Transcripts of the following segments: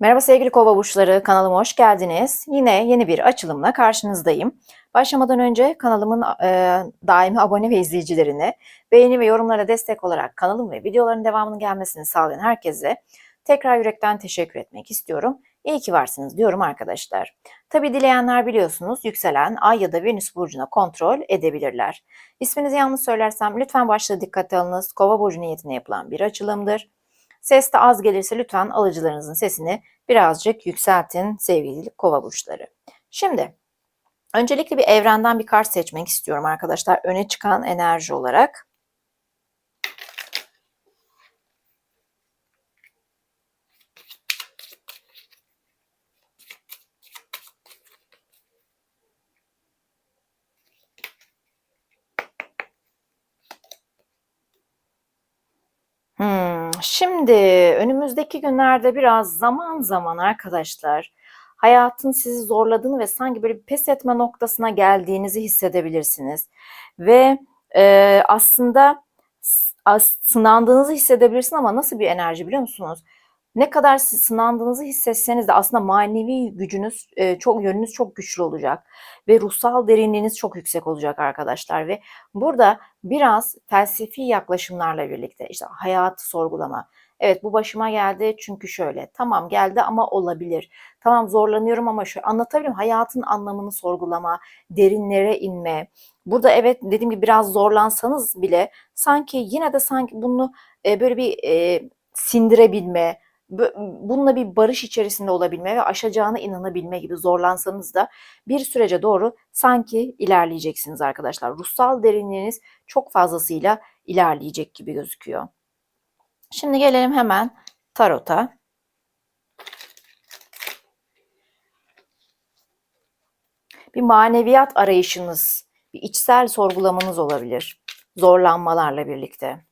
Merhaba sevgili kova burçları, kanalıma hoş geldiniz. Yine yeni bir açılımla karşınızdayım. Başlamadan önce kanalımın e, daimi abone ve izleyicilerine beğeni ve yorumlara destek olarak kanalım ve videoların devamının gelmesini sağlayan herkese tekrar yürekten teşekkür etmek istiyorum. İyi ki varsınız diyorum arkadaşlar. Tabi dileyenler biliyorsunuz yükselen ay ya da venüs burcuna kontrol edebilirler. İsminizi yanlış söylersem lütfen başta dikkate alınız. Kova burcu niyetine yapılan bir açılımdır. Ses de az gelirse lütfen alıcılarınızın sesini birazcık yükseltin sevgili kova burçları. Şimdi öncelikle bir evrenden bir kart seçmek istiyorum arkadaşlar. Öne çıkan enerji olarak. Şimdi önümüzdeki günlerde biraz zaman zaman arkadaşlar hayatın sizi zorladığını ve sanki böyle bir pes etme noktasına geldiğinizi hissedebilirsiniz. Ve e, aslında as, sınandığınızı hissedebilirsiniz ama nasıl bir enerji biliyor musunuz? Ne kadar sınandığınızı hissetseniz de aslında manevi gücünüz e, çok yönünüz çok güçlü olacak ve ruhsal derinliğiniz çok yüksek olacak arkadaşlar ve burada biraz felsefi yaklaşımlarla birlikte işte hayatı sorgulama. Evet bu başıma geldi çünkü şöyle. Tamam geldi ama olabilir. Tamam zorlanıyorum ama şöyle anlatabilirim. Hayatın anlamını sorgulama, derinlere inme. Burada evet dediğim gibi biraz zorlansanız bile sanki yine de sanki bunu e, böyle bir e, sindirebilme, bununla bir barış içerisinde olabilme ve aşacağına inanabilme gibi zorlansanız da bir sürece doğru sanki ilerleyeceksiniz arkadaşlar. Ruhsal derinliğiniz çok fazlasıyla ilerleyecek gibi gözüküyor. Şimdi gelelim hemen tarota. Bir maneviyat arayışınız, bir içsel sorgulamanız olabilir. Zorlanmalarla birlikte.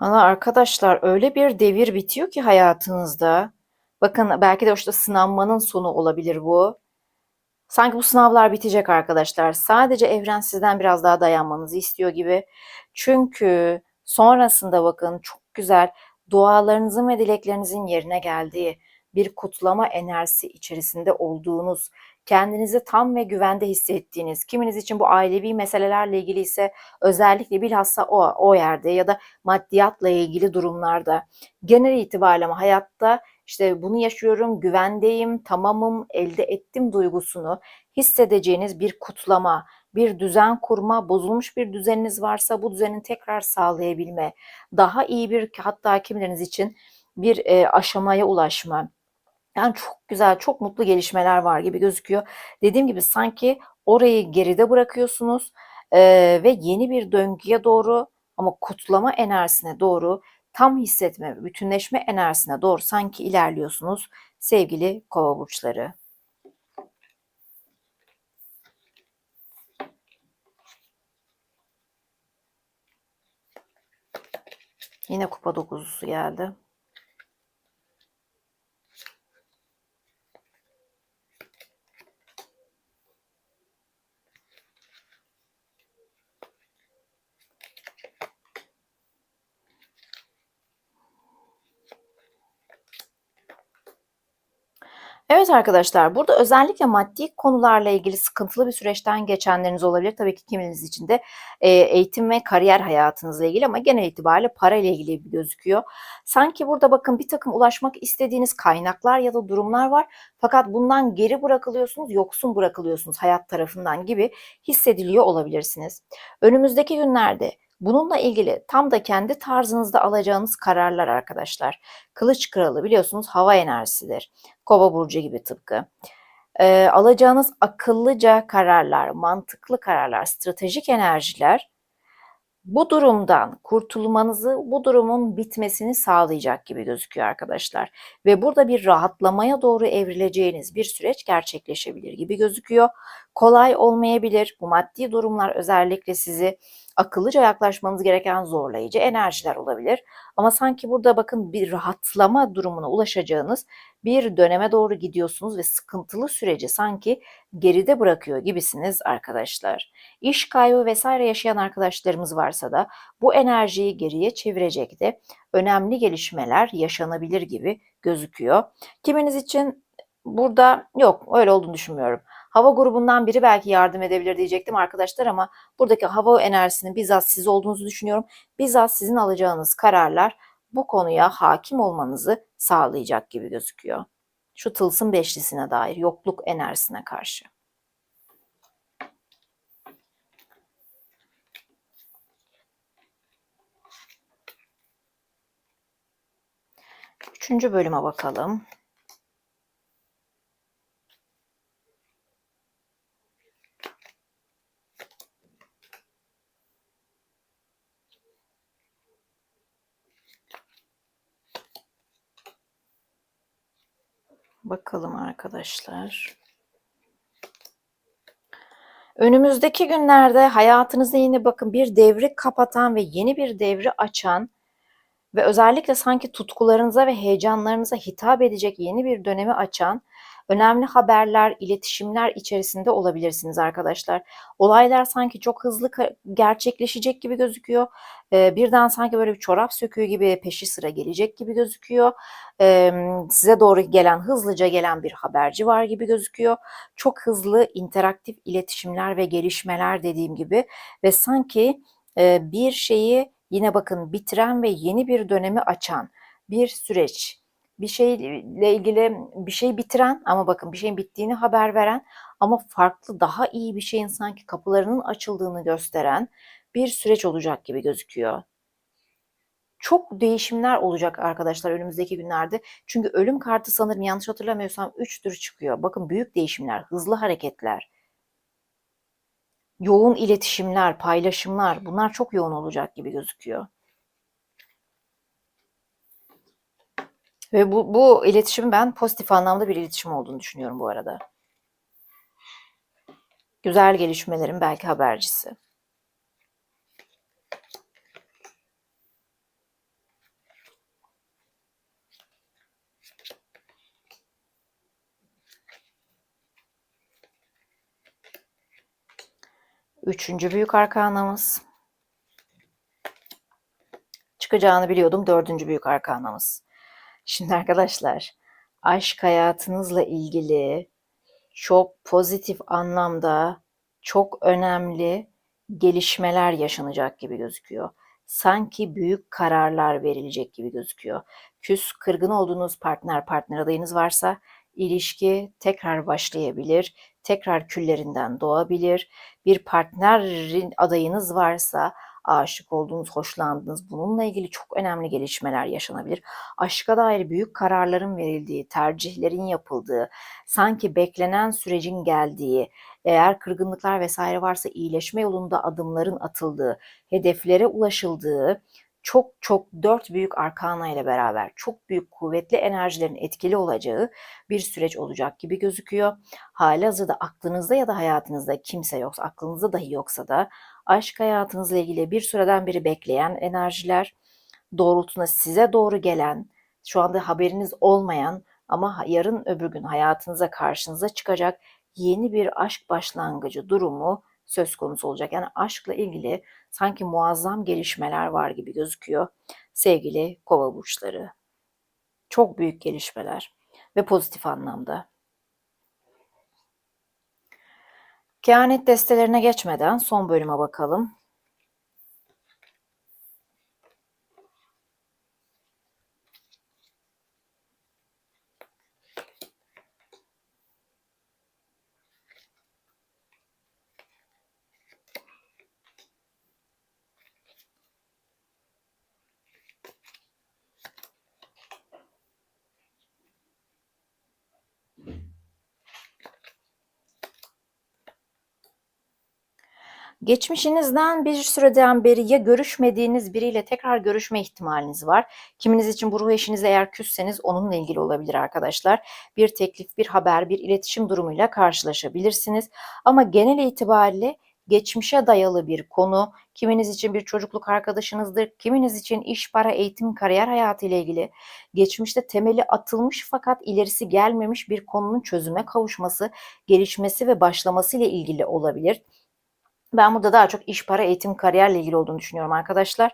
Valla arkadaşlar öyle bir devir bitiyor ki hayatınızda. Bakın belki de işte sınanmanın sonu olabilir bu. Sanki bu sınavlar bitecek arkadaşlar. Sadece evren sizden biraz daha dayanmanızı istiyor gibi. Çünkü sonrasında bakın çok güzel dualarınızın ve dileklerinizin yerine geldiği bir kutlama enerjisi içerisinde olduğunuz, kendinizi tam ve güvende hissettiğiniz, kiminiz için bu ailevi meselelerle ilgili ise özellikle bilhassa o, o yerde ya da maddiyatla ilgili durumlarda. Genel itibariyle ama hayatta işte bunu yaşıyorum, güvendeyim, tamamım, elde ettim duygusunu hissedeceğiniz bir kutlama, bir düzen kurma, bozulmuş bir düzeniniz varsa bu düzenin tekrar sağlayabilme, daha iyi bir hatta kimileriniz için bir e, aşamaya ulaşma, yani çok güzel, çok mutlu gelişmeler var gibi gözüküyor. Dediğim gibi sanki orayı geride bırakıyorsunuz eee, ve yeni bir döngüye doğru ama kutlama enerjisine doğru tam hissetme, bütünleşme enerjisine doğru sanki ilerliyorsunuz sevgili kova burçları. Yine kupa dokuzusu geldi. Arkadaşlar, burada özellikle maddi konularla ilgili sıkıntılı bir süreçten geçenleriniz olabilir. Tabii ki kiminiz için de eğitim ve kariyer hayatınızla ilgili ama genel itibariyle para ile ilgili gözüküyor. Sanki burada bakın bir takım ulaşmak istediğiniz kaynaklar ya da durumlar var. Fakat bundan geri bırakılıyorsunuz, yoksun bırakılıyorsunuz hayat tarafından gibi hissediliyor olabilirsiniz. Önümüzdeki günlerde Bununla ilgili tam da kendi tarzınızda alacağınız kararlar arkadaşlar. Kılıç kralı biliyorsunuz hava enerjisidir. Kova burcu gibi tıpkı. Ee, alacağınız akıllıca kararlar, mantıklı kararlar, stratejik enerjiler bu durumdan kurtulmanızı, bu durumun bitmesini sağlayacak gibi gözüküyor arkadaşlar. Ve burada bir rahatlamaya doğru evrileceğiniz bir süreç gerçekleşebilir gibi gözüküyor. kolay olmayabilir. Bu maddi durumlar özellikle sizi akıllıca yaklaşmanız gereken zorlayıcı enerjiler olabilir. Ama sanki burada bakın bir rahatlama durumuna ulaşacağınız bir döneme doğru gidiyorsunuz ve sıkıntılı süreci sanki geride bırakıyor gibisiniz arkadaşlar. İş kaybı vesaire yaşayan arkadaşlarımız varsa da bu enerjiyi geriye çevirecek de önemli gelişmeler yaşanabilir gibi gözüküyor. Kiminiz için burada yok öyle olduğunu düşünmüyorum. Hava grubundan biri belki yardım edebilir diyecektim arkadaşlar ama buradaki hava enerjisinin bizzat siz olduğunuzu düşünüyorum. Bizzat sizin alacağınız kararlar bu konuya hakim olmanızı sağlayacak gibi gözüküyor. Şu tılsım beşlisine dair yokluk enerjisine karşı. Üçüncü bölüme bakalım. Bakalım arkadaşlar. Önümüzdeki günlerde hayatınızda yine bakın bir devri kapatan ve yeni bir devri açan ve özellikle sanki tutkularınıza ve heyecanlarınıza hitap edecek yeni bir dönemi açan önemli haberler, iletişimler içerisinde olabilirsiniz arkadaşlar. Olaylar sanki çok hızlı gerçekleşecek gibi gözüküyor. Ee, birden sanki böyle bir çorap söküğü gibi peşi sıra gelecek gibi gözüküyor. Ee, size doğru gelen, hızlıca gelen bir haberci var gibi gözüküyor. Çok hızlı interaktif iletişimler ve gelişmeler dediğim gibi ve sanki e, bir şeyi yine bakın bitiren ve yeni bir dönemi açan bir süreç. Bir şeyle ilgili bir şey bitiren ama bakın bir şeyin bittiğini haber veren ama farklı daha iyi bir şeyin sanki kapılarının açıldığını gösteren bir süreç olacak gibi gözüküyor. Çok değişimler olacak arkadaşlar önümüzdeki günlerde. Çünkü ölüm kartı sanırım yanlış hatırlamıyorsam 3'tür çıkıyor. Bakın büyük değişimler, hızlı hareketler yoğun iletişimler, paylaşımlar bunlar çok yoğun olacak gibi gözüküyor. Ve bu, bu iletişimin ben pozitif anlamda bir iletişim olduğunu düşünüyorum bu arada. Güzel gelişmelerin belki habercisi. Üçüncü büyük arkanamız. Çıkacağını biliyordum. Dördüncü büyük arkanamız. Şimdi arkadaşlar aşk hayatınızla ilgili çok pozitif anlamda çok önemli gelişmeler yaşanacak gibi gözüküyor. Sanki büyük kararlar verilecek gibi gözüküyor. Küs, kırgın olduğunuz partner, partner adayınız varsa ilişki tekrar başlayabilir, tekrar küllerinden doğabilir. Bir partnerin adayınız varsa aşık olduğunuz, hoşlandığınız bununla ilgili çok önemli gelişmeler yaşanabilir. Aşka dair büyük kararların verildiği, tercihlerin yapıldığı, sanki beklenen sürecin geldiği, eğer kırgınlıklar vesaire varsa iyileşme yolunda adımların atıldığı, hedeflere ulaşıldığı, çok çok dört büyük arkana ile beraber çok büyük kuvvetli enerjilerin etkili olacağı bir süreç olacak gibi gözüküyor. Hali hazırda aklınızda ya da hayatınızda kimse yoksa, aklınızda dahi yoksa da aşk hayatınızla ilgili bir süreden beri bekleyen enerjiler doğrultuna size doğru gelen, şu anda haberiniz olmayan ama yarın öbür gün hayatınıza karşınıza çıkacak yeni bir aşk başlangıcı durumu söz konusu olacak. Yani aşkla ilgili sanki muazzam gelişmeler var gibi gözüküyor sevgili kova burçları. Çok büyük gelişmeler ve pozitif anlamda. Kehanet destelerine geçmeden son bölüme bakalım. Geçmişinizden bir süreden beri ya görüşmediğiniz biriyle tekrar görüşme ihtimaliniz var. Kiminiz için bu ruh eşinize eğer küsseniz onunla ilgili olabilir arkadaşlar. Bir teklif, bir haber, bir iletişim durumuyla karşılaşabilirsiniz. Ama genel itibariyle geçmişe dayalı bir konu. Kiminiz için bir çocukluk arkadaşınızdır, kiminiz için iş, para, eğitim, kariyer hayatı ile ilgili geçmişte temeli atılmış fakat ilerisi gelmemiş bir konunun çözüme kavuşması, gelişmesi ve başlaması ile ilgili olabilir. Ben burada daha çok iş, para, eğitim, kariyerle ilgili olduğunu düşünüyorum arkadaşlar.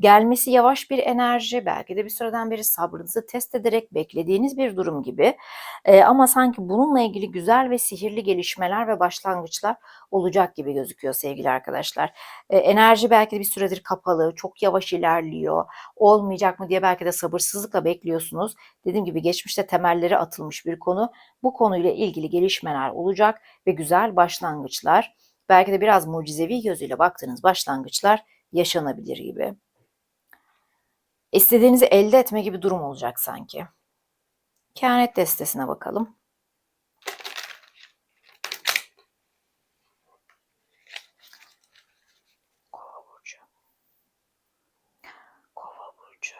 Gelmesi yavaş bir enerji, belki de bir süreden beri sabrınızı test ederek beklediğiniz bir durum gibi. Ee, ama sanki bununla ilgili güzel ve sihirli gelişmeler ve başlangıçlar olacak gibi gözüküyor sevgili arkadaşlar. Ee, enerji belki de bir süredir kapalı, çok yavaş ilerliyor. Olmayacak mı diye belki de sabırsızlıkla bekliyorsunuz. Dediğim gibi geçmişte temelleri atılmış bir konu. Bu konuyla ilgili gelişmeler olacak ve güzel başlangıçlar belki de biraz mucizevi gözüyle baktığınız başlangıçlar yaşanabilir gibi. İstediğinizi elde etme gibi durum olacak sanki. Kehanet destesine bakalım. Kova burcu. Kova burcu.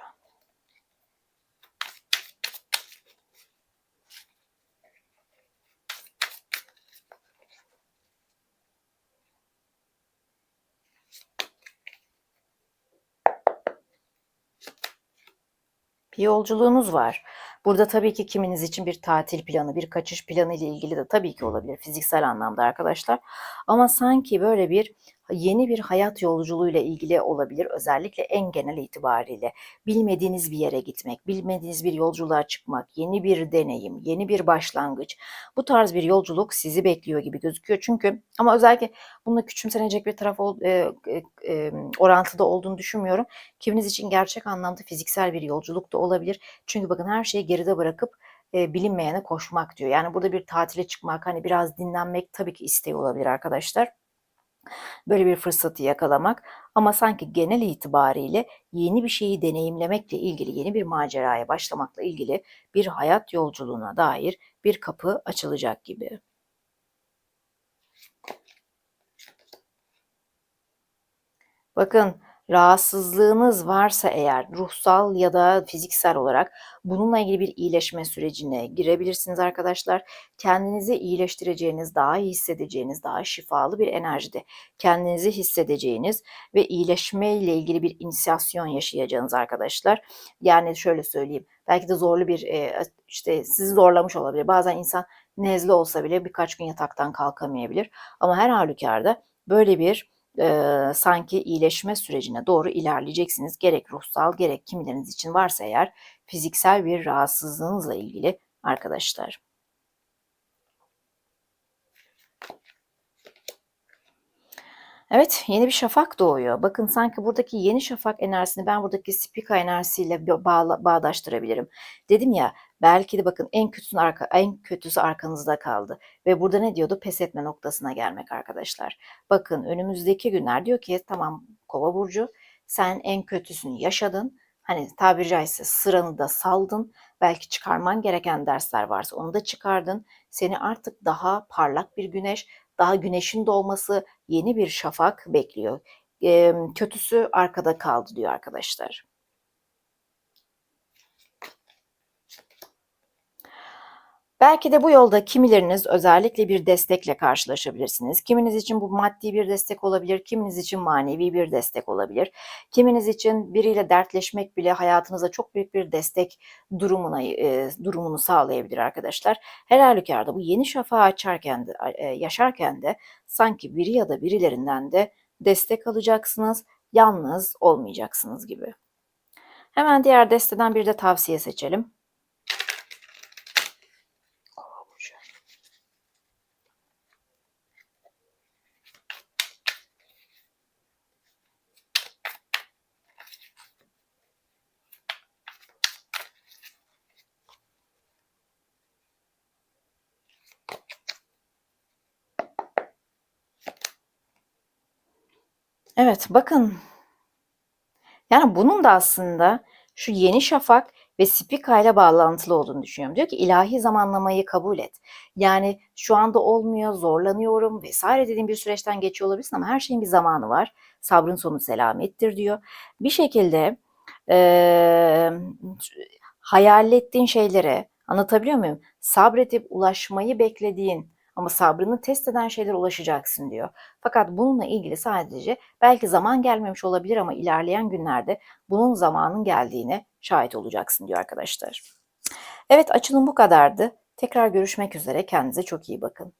Bir yolculuğunuz var. Burada tabii ki kiminiz için bir tatil planı, bir kaçış planı ile ilgili de tabii ki olabilir fiziksel anlamda arkadaşlar. Ama sanki böyle bir yeni bir hayat yolculuğuyla ilgili olabilir. Özellikle en genel itibariyle bilmediğiniz bir yere gitmek, bilmediğiniz bir yolculuğa çıkmak, yeni bir deneyim, yeni bir başlangıç. Bu tarz bir yolculuk sizi bekliyor gibi gözüküyor. Çünkü ama özellikle bununla küçümsenecek bir taraf ol, e, e, e, orantıda olduğunu düşünmüyorum. Kiminiz için gerçek anlamda fiziksel bir yolculuk da olabilir. Çünkü bakın her şeyi geride bırakıp e, bilinmeyene koşmak diyor. Yani burada bir tatile çıkmak, hani biraz dinlenmek tabii ki isteği olabilir arkadaşlar böyle bir fırsatı yakalamak ama sanki genel itibariyle yeni bir şeyi deneyimlemekle ilgili, yeni bir maceraya başlamakla ilgili bir hayat yolculuğuna dair bir kapı açılacak gibi. Bakın rahatsızlığınız varsa eğer ruhsal ya da fiziksel olarak bununla ilgili bir iyileşme sürecine girebilirsiniz arkadaşlar. Kendinizi iyileştireceğiniz, daha iyi hissedeceğiniz, daha şifalı bir enerjide kendinizi hissedeceğiniz ve iyileşme ile ilgili bir inisiyasyon yaşayacağınız arkadaşlar. Yani şöyle söyleyeyim. Belki de zorlu bir işte sizi zorlamış olabilir. Bazen insan nezle olsa bile birkaç gün yataktan kalkamayabilir. Ama her halükarda böyle bir e, sanki iyileşme sürecine doğru ilerleyeceksiniz. Gerek ruhsal gerek kimileriniz için varsa eğer fiziksel bir rahatsızlığınızla ilgili arkadaşlar. Evet, yeni bir şafak doğuyor. Bakın sanki buradaki yeni şafak enerjisini ben buradaki spika enerjisiyle bağla, bağdaştırabilirim. Dedim ya, belki de bakın en kötüsü arka, en kötüsü arkanızda kaldı ve burada ne diyordu? Pes etme noktasına gelmek arkadaşlar. Bakın önümüzdeki günler diyor ki tamam Kova burcu sen en kötüsünü yaşadın. Hani tabiri caizse sıranı da saldın. Belki çıkarman gereken dersler varsa onu da çıkardın. Seni artık daha parlak bir güneş, daha güneşin doğması, yeni bir şafak bekliyor. E, kötüsü arkada kaldı diyor arkadaşlar. Belki de bu yolda kimileriniz özellikle bir destekle karşılaşabilirsiniz. Kiminiz için bu maddi bir destek olabilir, kiminiz için manevi bir destek olabilir. Kiminiz için biriyle dertleşmek bile hayatınıza çok büyük bir destek durumuna e, durumunu sağlayabilir arkadaşlar. Her halükarda bu yeni şafağı açarken de, e, yaşarken de sanki biri ya da birilerinden de destek alacaksınız, yalnız olmayacaksınız gibi. Hemen diğer desteden bir de tavsiye seçelim. Evet bakın. Yani bunun da aslında şu yeni şafak ve Spika ile bağlantılı olduğunu düşünüyorum. Diyor ki ilahi zamanlamayı kabul et. Yani şu anda olmuyor, zorlanıyorum vesaire dediğim bir süreçten geçiyor olabilirsin ama her şeyin bir zamanı var. Sabrın sonu selamettir diyor. Bir şekilde eee hayal ettiğin şeylere anlatabiliyor muyum? Sabredip ulaşmayı beklediğin ama sabrını test eden şeylere ulaşacaksın diyor. Fakat bununla ilgili sadece belki zaman gelmemiş olabilir ama ilerleyen günlerde bunun zamanın geldiğine şahit olacaksın diyor arkadaşlar. Evet açılım bu kadardı. Tekrar görüşmek üzere. Kendinize çok iyi bakın.